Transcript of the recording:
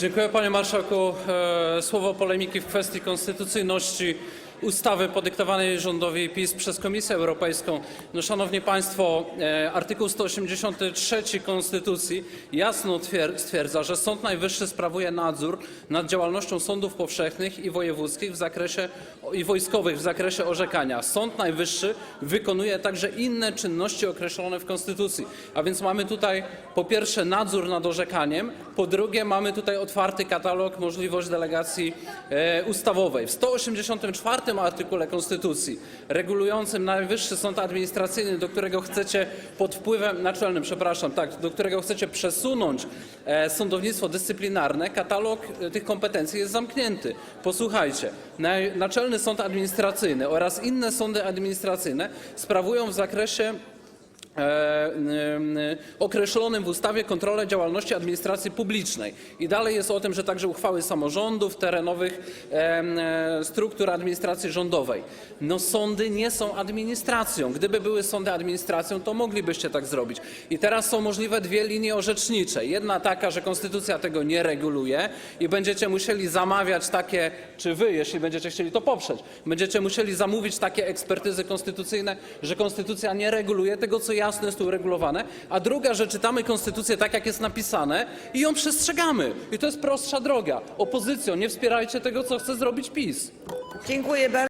Dziękuję panie marszałku. E, Słowo polemiki w kwestii konstytucyjności ustawy podyktowanej rządowi PiS przez Komisję Europejską. No, szanowni państwo, e, artykuł 183 Konstytucji jasno twier- stwierdza, że Sąd Najwyższy sprawuje nadzór nad działalnością sądów powszechnych i wojewódzkich w zakresie i wojskowych w zakresie orzekania. Sąd Najwyższy wykonuje także inne czynności określone w Konstytucji. A więc mamy tutaj po pierwsze nadzór nad orzekaniem, po drugie mamy tutaj otwarty katalog, możliwość delegacji e, ustawowej. W 184 artykule Konstytucji regulującym Najwyższy Sąd Administracyjny, do którego chcecie pod wpływem naczelnym, przepraszam, tak, do którego chcecie przesunąć e, sądownictwo dyscyplinarne, katalog e, tych kompetencji jest zamknięty. Posłuchajcie, Naczelny Sąd Administracyjny oraz inne sądy administracyjne sprawują w zakresie określonym w ustawie kontrolę działalności administracji publicznej. I dalej jest o tym, że także uchwały samorządów, terenowych e, struktur administracji rządowej. No sądy nie są administracją. Gdyby były sądy administracją, to moglibyście tak zrobić. I teraz są możliwe dwie linie orzecznicze. Jedna taka, że konstytucja tego nie reguluje i będziecie musieli zamawiać takie, czy wy, jeśli będziecie chcieli to poprzeć, będziecie musieli zamówić takie ekspertyzy konstytucyjne, że konstytucja nie reguluje tego, co jasno jest tu uregulowane. A druga, że czytamy konstytucję tak, jak jest napisane i ją przestrzegamy. I to jest prostsza droga. Opozycjo, nie wspierajcie tego, co chce zrobić PiS. Dziękuję bardzo.